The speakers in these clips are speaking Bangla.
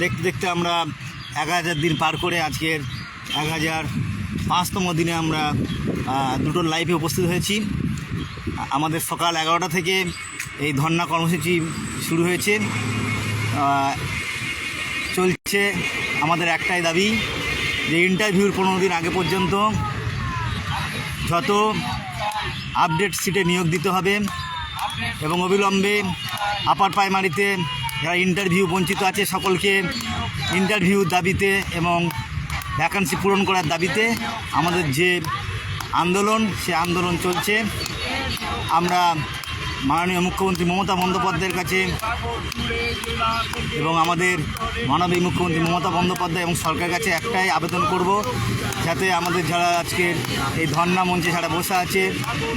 দেখতে দেখতে আমরা এক হাজার দিন পার করে আজকের এক হাজার পাঁচতম দিনে আমরা দুটো লাইভে উপস্থিত হয়েছি। আমাদের সকাল এগারোটা থেকে এই ধর্না কর্মসূচি শুরু হয়েছে। চলছে আমাদের একটাই দাবি যে ইন্টারভিউর পনেরো দিন আগে পর্যন্ত যত আপডেট সিটে নিয়োগ দিতে হবে এবং অবিলম্বে আপার প্রাইমারিতে যারা ইন্টারভিউ বঞ্চিত আছে সকলকে ইন্টারভিউ দাবিতে এবং ভ্যাকান্সি পূরণ করার দাবিতে আমাদের যে আন্দোলন, সে আন্দোলন চলছে। আমরা মাননীয় মুখ্যমন্ত্রী মমতা বন্দ্যোপাধ্যায়ের কাছে এবং আমাদের মাননীয় মুখ্যমন্ত্রী মমতা বন্দ্যোপাধ্যায় এবং সরকারের কাছে একটাই আবেদন করব যাতে আমাদের যারা আজকের এই ধর্না মঞ্চে যারা বসে আছে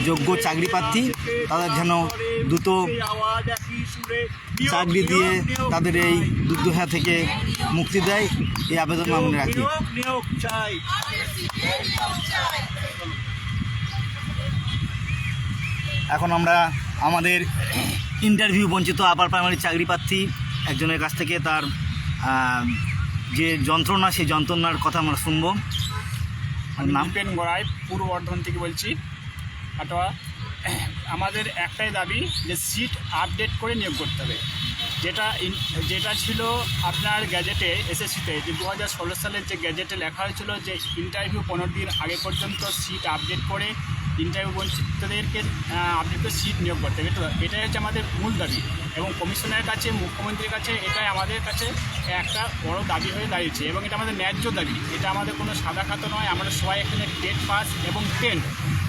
যোগ্য চাকরি প্রার্থী তাদের যেন দ্রুত চাকরি দিয়ে তাদের এই দুর্দশা থেকে মুক্তি দেয় এই আবেদন আমরা রাখি। এখন আমরা আমাদের ইন্টারভিউ বঞ্চিত আপার প্রাইমারি চাকরি প্রার্থী একজনের কাছ থেকে তার যে যন্ত্রণা সেই যন্ত্রণার কথা আমরা শুনব। আমি নাম? দীপেন গড়াই পূর্ব বর্ধমান থেকে বলছি। কাটোয়া আমাদের একটাই দাবি যে সিট আপডেট করে নিয়োগ করতে হবে। যেটা যেটা ছিল আপনার গ্যাজেটে এসএসসিতে যে দু হাজার ষোলো সালের যে গ্যাজেটে লেখা হয়েছিল যে ইন্টারভিউ পনেরো দিন আগে পর্যন্ত সিট আপডেট করে ইন্টারভিউ বঞ্চিতদেরকে আপডেট করে সিট নিয়োগ করতে হবে। এটাই হচ্ছে আমাদের মূল দাবি। এবং কমিশনের কাছে, মুখ্যমন্ত্রীর কাছে, এটাই আমাদের কাছে একটা বড় দাবি হয়ে দাঁড়িয়েছে। এবং এটা আমাদের ন্যায্য দাবি। এটা আমাদের কোনো সাদা খাতো নয়। আমরা সবাই এখানে টেট পাস এবং টেন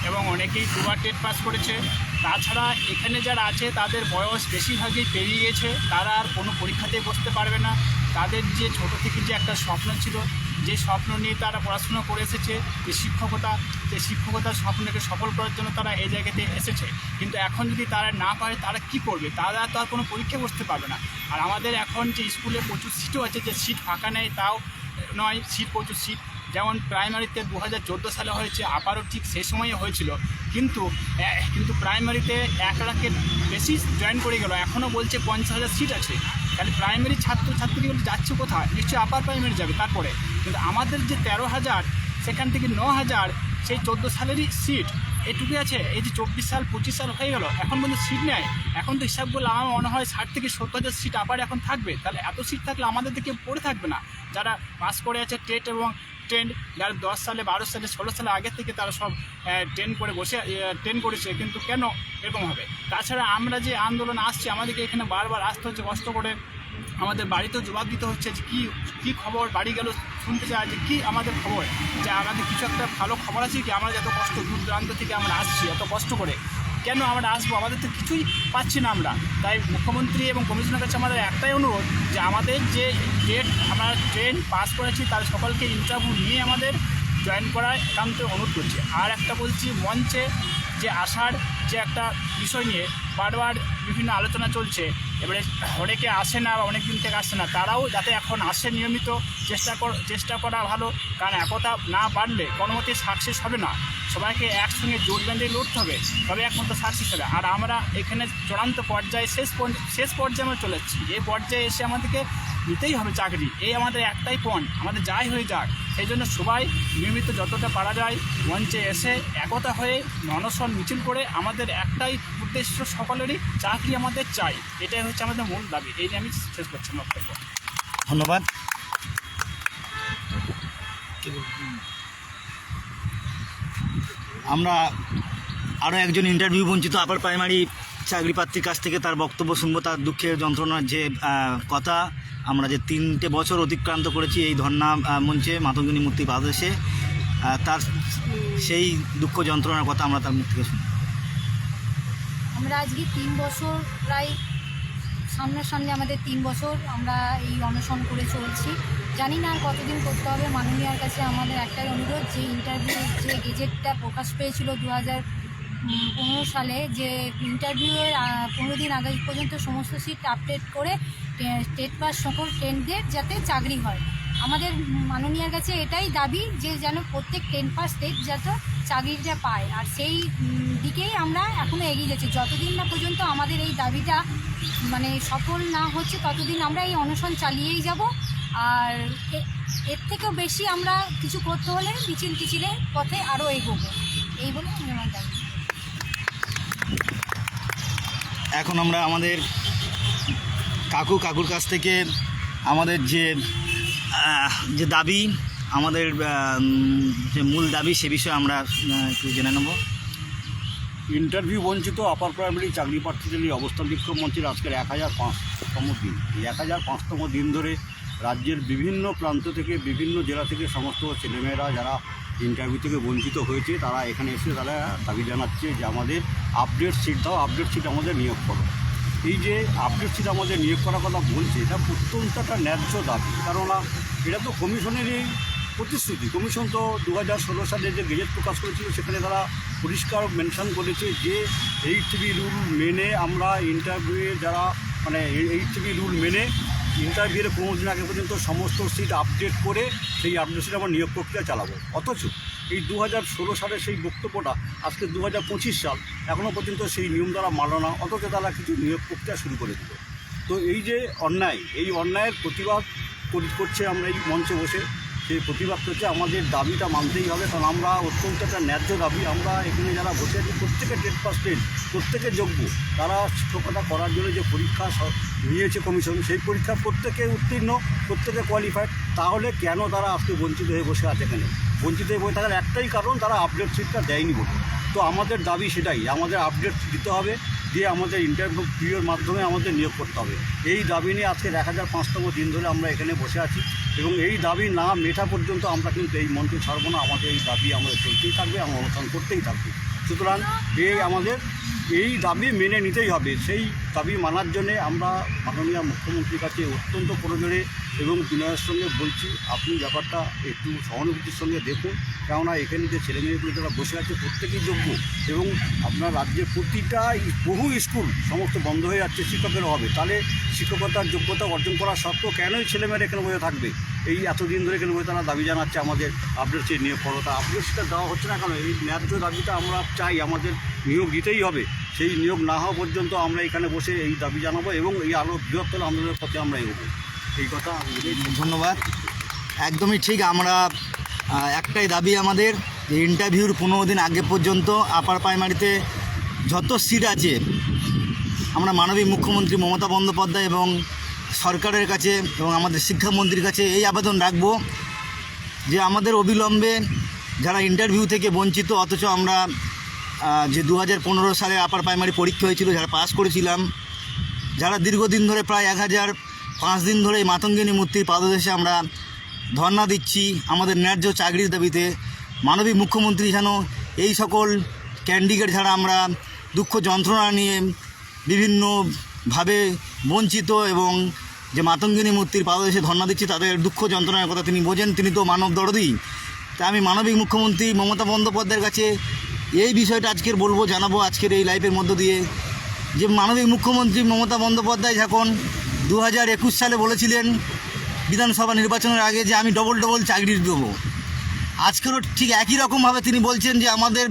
এবং অনেকেই দুবার টেট পাস করেছে। তাছাড়া এখানে যারা আছে, তাদের বয়স বেশিরভাগই পেরিয়ে গেছে। তারা আর কোনো পরীক্ষাতেই বসতে পারবে না। তাদের যে ছোট থেকে যে একটা স্বপ্ন ছিল যে স্বপ্ন নিয়ে তারা পড়াশোনা করে এসেছে, যে শিক্ষকতা, যে শিক্ষকতার স্বপ্নকে সফল করার জন্য তারা এই জায়গাতে এসেছে। কিন্তু এখন যদি তারা না পারে, তারা কি করবে? তারা তো আর কোনো পরীক্ষা বসতে পারবে না। আর আমাদের এখন যে স্কুলে প্রচুর সিটও আছে, যে সিট ফাঁকা নেয় তাও নয়, সিট প্রচুর সিট যেমন প্রাইমারিতে দু হাজার চোদ্দ সালে হয়েছে আপারও ঠিক সেই সময়ে হয়েছিল। কিন্তু কিন্তু প্রাইমারিতে এক লাখের বেশি জয়েন করে গেল। এখনও বলছে পঞ্চাশ হাজার সিট আছে। তাহলে প্রাইমারি ছাত্র ছাত্রীগুলো যাচ্ছে কোথায়? নিশ্চয়ই আপার প্রাইমারি যাবে তারপরে। কিন্তু আমাদের যে তেরো হাজার, সেখান থেকে ন হাজার, সেই চোদ্দ সালেরই সিট এটুকুই আছে। এই যে চব্বিশ সাল, পঁচিশ সাল হয়ে গেল, এখন পর্যন্ত সিট নেয়। এখন তো হিসাব করলে আমার মনে হয় ষাট থেকে সত্তর হাজার সিট আবার এখন থাকবে। তাহলে এত সিট থাকলে আমাদের দিকে পড়ে থাকবে না। যারা পাস করে আছে টেট এবং ট্রেন যারা দশ সালে, বারো সালে, ষোলো সালে আগে থেকে তারা সব ট্রেন করে বসে ট্রেন করেছে, কিন্তু কেন এরকম হবে? তাছাড়া আমরা যে আন্দোলন আসছি, আমাদেরকে এখানে বারবার আসতে হচ্ছে, কষ্ট করে আমাদের বাড়িতেও জবাব দিতে হচ্ছে যে কী কী খবর, বাড়ি গেল, শুনতে চাই যে কী আমাদের খবর? যে আমাদের কিছু একটা ভালো খবর আছে কি? আমরা যত কষ্ট, দূর দূরান্ত থেকে আমরা আসছি, এত কষ্ট করে। কেন আমরা আসব? আমাদের তো কিছুই পাচ্ছি না আমরা। তাই মুখ্যমন্ত্রী এবং কমিশনের কাছে আমাদের একটাই অনুরোধ যে আমাদের যে ডেট আমরা ট্রেন পাস করেছি, তার সকলকে ইন্টারভিউ নিয়ে আমাদের জয়েন করার একান্ত অনুরোধ করছি। আর একটা বলছি, মঞ্চে যে আসার যে একটা বিষয় নিয়ে বারবার বিভিন্ন আলোচনা চলছে, এবারে অনেকে আসে না বা অনেক দিন থেকে আসে না, তারাও যাতে এখন আসে নিয়মিত চেষ্টা কর, চেষ্টা করা ভালো, কারণ একতা না বাড়লে কোনো মতে সাকসেস হবে না। সবাইকে একসঙ্গে জোট বেঁধে লড়তে হবে, তবে একমাত্র সাকসেস হবে। আর আমরা এখানে চূড়ান্ত পর্যায়ে শেষ শেষ পর্যায়ে আমরা চলে যাচ্ছি এই পর্যায়ে এসে আমাদেরকে নিতেই হবে চাকরি। এই আমাদের একটাই পণ আমাদের যাই হয়ে যাক। সেই জন্য সবাই নিয়মিত যতটা পারা যায় মঞ্চে এসে একতা হয়ে অনশন মিছিল করে আমাদের একটাই উদ্দেশ্য সকলেরই চাকরি আমাদের চাই। এটাই হচ্ছে আমাদের মূল দাবি। এই নিয়ে আমি শেষ করছি বক্তব্য। ধন্যবাদ। আমরা আরও একজন ইন্টারভিউ বঞ্চিত আপার প্রাইমারি চাকরি প্রার্থীর কাছ থেকে তার বক্তব্য শুনব। তার দুঃখের যন্ত্রণার যে কথা আমরা যে তিনটে বছর অতিক্রান্ত করেছি এই আহ, মঞ্চে মাতঙ্গিনী মূর্তি বাদেশে তার সেই দুঃখ যন্ত্রণার কথা আমরা তার মুখ থেকে শুনি আমরা আজকে তিন বছর প্রায় সামনাসামনি আমাদের তিন বছর আমরা এই অনশন করে চলছি। জানি না আর কতদিন করতে হবে, মাননীয়ার কাছে আমাদের একটাই অনুরোধ, যে ইন্টারভিউ যে গেজেটটা প্রকাশ পেয়েছিল দু হাজার পনেরো সালে, যে ইন্টারভিউয়ের পনেরো দিন আগে পর্যন্ত সমস্ত সিট আপডেট করে স্টেট পাস সকল টেনদের যাতে চাকরি হয়। আমাদের মাননীয়ার কাছে এটাই দাবি যে যেন প্রত্যেক টেন পাস স্টেট যাতে চাকরিটা পায়। আর সেই দিকেই আমরা এখনও এগিয়ে যাচ্ছি। যতদিন না পর্যন্ত আমাদের এই দাবিটা মানে সফল না হচ্ছে, ততদিন আমরা এই অনশন চালিয়েই যাব। আর এর থেকেও বেশি আমরা কিছু করতে হলে মিছিল টিচিলের পথে আরও এগোবো। এই বলে আমি আমার দাবি। এখন আমরা আমাদের কাকু কাকুর কাছ থেকে আমাদের যে যে দাবি, আমাদের যে মূল দাবি সে বিষয়ে আমরা একটু জেনে নেব। ইন্টারভিউ বঞ্চিত আপার প্রাইমারি চাকরি প্রার্থীদের এই অবস্থান বিক্ষোভ মঞ্চের আজকের এক হাজার পাঁচতম দিন। এই এক হাজার পাঁচতম দিন ধরে রাজ্যের বিভিন্ন প্রান্ত থেকে, বিভিন্ন জেলা থেকে সমস্ত ছেলেমেয়েরা যারা ইন্টারভিউ থেকে বঞ্চিত হয়েছে, তারা এখানে এসে তারা দাবি জানাচ্ছে যে আমাদের আপডেট সিট দাও, আপডেট সিট আমাদের নিয়োগ করো। এই যে আপডেট সিট আমাদের নিয়োগ করার কথা বলছে, এটা অত্যন্ত একটা ন্যায্য দাবি। কেননা এটা তো কমিশনেরই প্রতিশ্রুতি। কমিশন তো দু হাজার ষোলো সালে যে গেজেট প্রকাশ করেছিল, সেখানে তারা পরিষ্কার মেনশন করেছে যে এইট টিভি রুল মেনে আমরা ইন্টারভিউয়ে যারা মানে এইট টিভি রুল মেনে ইন্টারভিউয়ের কোনো দিন আগে পর্যন্ত সমস্ত সিট আপডেট করে সেই আপডেট সিট আমরা নিয়োগ প্রক্রিয়া চালাবো। অথচ এই দু হাজার ষোলো সালের সেই বক্তব্যটা, আজকে দু হাজার পঁচিশ সাল, এখনও পর্যন্ত সেই নিয়ম দ্বারা মানল না, অথচ তারা কিছু নিয়োগ প্রক্রিয়া শুরু করে দিল। তো এই যে অন্যায়, এই অন্যায়ের প্রতিবাদ করছে আমরা এই মঞ্চে বসে। সেই প্রতিবাদ করছে, আমাদের দাবিটা মানতেই হবে, কারণ আমরা অত্যন্ত একটা ন্যায্য দাবি। আমরা এখানে যারা বসে আছি, প্রত্যেকে টেট পাস টেট প্রত্যেকে যোগ্য। তারা শিক্ষকতা করার জন্য যে পরীক্ষা নিয়েছে কমিশন, সেই পরীক্ষা প্রত্যেকে উত্তীর্ণ, প্রত্যেকে কোয়ালিফাইড তাহলে কেন তারা আজকে বঞ্চিত হয়ে বসে আছে এখানে? বঞ্চিত হয়ে বসে থাকার একটাই কারণ, তারা আপডেট সিটটা দেয়নি বলে তো আমাদের দাবি সেটাই, আমাদের আপডেট দিতে হবে। দিয়ে আমাদের ইন্টারভিউয়ের মাধ্যমে আমাদের নিয়োগ করতে হবে। এই দাবি নিয়ে আজকে এক হাজার পাঁচতম দিন ধরে আমরা এখানে বসে আছি এবং এই দাবি না মেটা পর্যন্ত আমরা কিন্তু এই মঞ্চে ছাড়বো না। আমাদের এই দাবি আমাদের চলতেই থাকবে, আমরা অনুষ্ঠান করতেই থাকবে। সুতরাং এই আমাদের এই দাবি মেনে নিতেই হবে। সেই দাবি মানার জন্যে আমরা মাননীয় মুখ্যমন্ত্রীর কাছে অত্যন্ত প্রয়োজনে এবং বিনয়ের সঙ্গে বলছি, আপনি ব্যাপারটা একটু সহানুভূতির সঙ্গে দেখুন। কেননা এখানে যে ছেলেমেয়েগুলো যারা বসে আছে, প্রত্যেকেই যোগ্য এবং আপনার রাজ্যের প্রতিটা বহু স্কুল সমস্ত বন্ধ হয়ে যাচ্ছে শিক্ষকের হবে তাহলে শিক্ষকতার যোগ্যতা অর্জন করা সত্ত্বেও কেনই ছেলেমেয়েরা এখানে বসে থাকবে? এই এতদিন ধরে এখানে বসে তারা দাবি জানাচ্ছে আমাদের আপডেট সেই নিয়োগ করো তা আপডেট সেটা দেওয়া হচ্ছে না কেন? এই ন্যায্য দাবিটা আমরা চাই, আমাদের নিয়োগ দিতেই হবে। সেই নিয়োগ না হওয়া পর্যন্ত আমরা এখানে বসে এই দাবি জানাব এবং এই আলো বৃহত্তর আন্দোলনের পথে আমরা এগোবো। ধন্যবাদ। একদমই ঠিক, আমরা একটাই দাবি আমাদের যে ইন্টারভিউর পনেরো দিন আগে পর্যন্ত আপার প্রাইমারিতে যত সিট আছে, আমরা মাননীয় মুখ্যমন্ত্রী মমতা বন্দ্যোপাধ্যায় এবং সরকারের কাছে এবং আমাদের শিক্ষামন্ত্রীর কাছে এই আবেদন রাখব যে আমাদের অবিলম্বে যারা ইন্টারভিউ থেকে বঞ্চিত, অথচ আমরা যে দু হাজার পনেরো সালে আপার প্রাইমারি পরীক্ষা হয়েছিল, যারা পাস করেছিলাম, যারা দীর্ঘদিন ধরে প্রায় এক হাজার পাঁচ দিন ধরে এই মাতঙ্গিনী মূর্তির পাদদেশে আমরা ধর্ণা দিচ্ছি আমাদের ন্যায্য চাকরির দাবিতে। মানবিক মুখ্যমন্ত্রী যেন এই সকল ক্যান্ডিডেট ছাড়া আমরা দুঃখ যন্ত্রণা নিয়ে বিভিন্নভাবে বঞ্চিত এবং যে মাতঙ্গিনী মূর্তির পাদদেশে ধর্ণা দিচ্ছি, তাদের দুঃখ যন্ত্রণার কথা তিনি বোঝেন, তিনি তো মানব দরদি। তা আমি মানবিক মুখ্যমন্ত্রী মমতা বন্দ্যোপাধ্যায়ের কাছে এই বিষয়টা আজকের বলব, জানাব আজকের এই লাইফের মধ্য দিয়ে। যে মানবিক মুখ্যমন্ত্রী মমতা বন্দ্যোপাধ্যায় যখন দু হাজার একুশ সালে বলেছিলেন বিধানসভা নির্বাচনের আগে যে আমি ডবল ডবল চাকরি দেবো। আজকেরও ঠিক একই রকমভাবে তিনি বলছেন যে আমাদের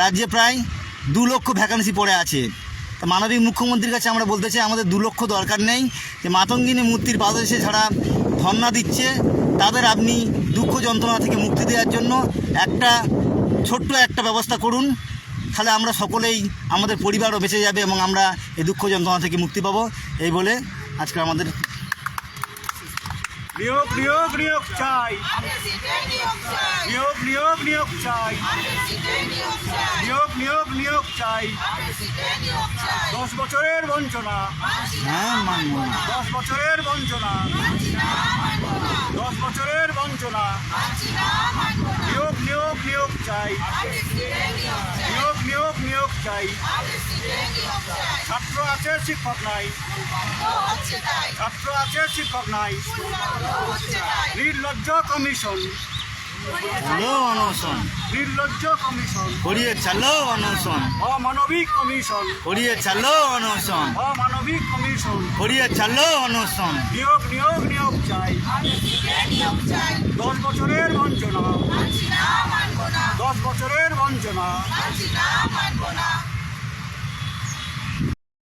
রাজ্যে প্রায় দু লক্ষ ভ্যাকান্সি পড়ে আছে। তা মানবিক মুখ্যমন্ত্রীর কাছে আমরা বলতে চাই, আমাদের দু লক্ষ দরকার নেই। যে মাতঙ্গিনী মূর্তির পাদদেশে ছাড়া ধর্ণা দিচ্ছে, তাদের আপনি দুঃখ যন্ত্রণা থেকে মুক্তি দেওয়ার জন্য একটা ছোট্ট একটা ব্যবস্থা করুন। তাহলে আমরা সকলেই, আমাদের পরিবারও বেঁচে যাবে এবং আমরা এই দুঃখ যন্ত্রণা থেকে মুক্তি পাবো। এই বলে আজকে আমাদের নিয়োগ নিয়োগ নিয়োগ চাই। নিয়োগ নিয়োগ নিয়োগ চাই। নিয়োগ নিয়োগ নিয়োগ চাই। দশ বছরের বঞ্চনা। হ্যাঁ দশ বছরের বঞ্চনা। দশ বছরের বঞ্চনা। চাই। নিয়োগ নিয়োগ নিয়োগ চাই। ছাত্র আছে, শিক্ষক নাই। ছাত্র আছে, শিক্ষক নাই। নির্লজ্জ কমিশন। চালো অনশন। নির্লজ্জ কমিশন করিয়ে চালো অনশন। অমানবিক কমিশন। করিয়ে চালো অনশন। অমানবিক কমিশন। করিয়ে চালো অনশন। নিয়োগ নিয়োগ নিয়োগ চাই। দশ বছরের বঞ্চনা। দশ বছরের বঞ্চনা।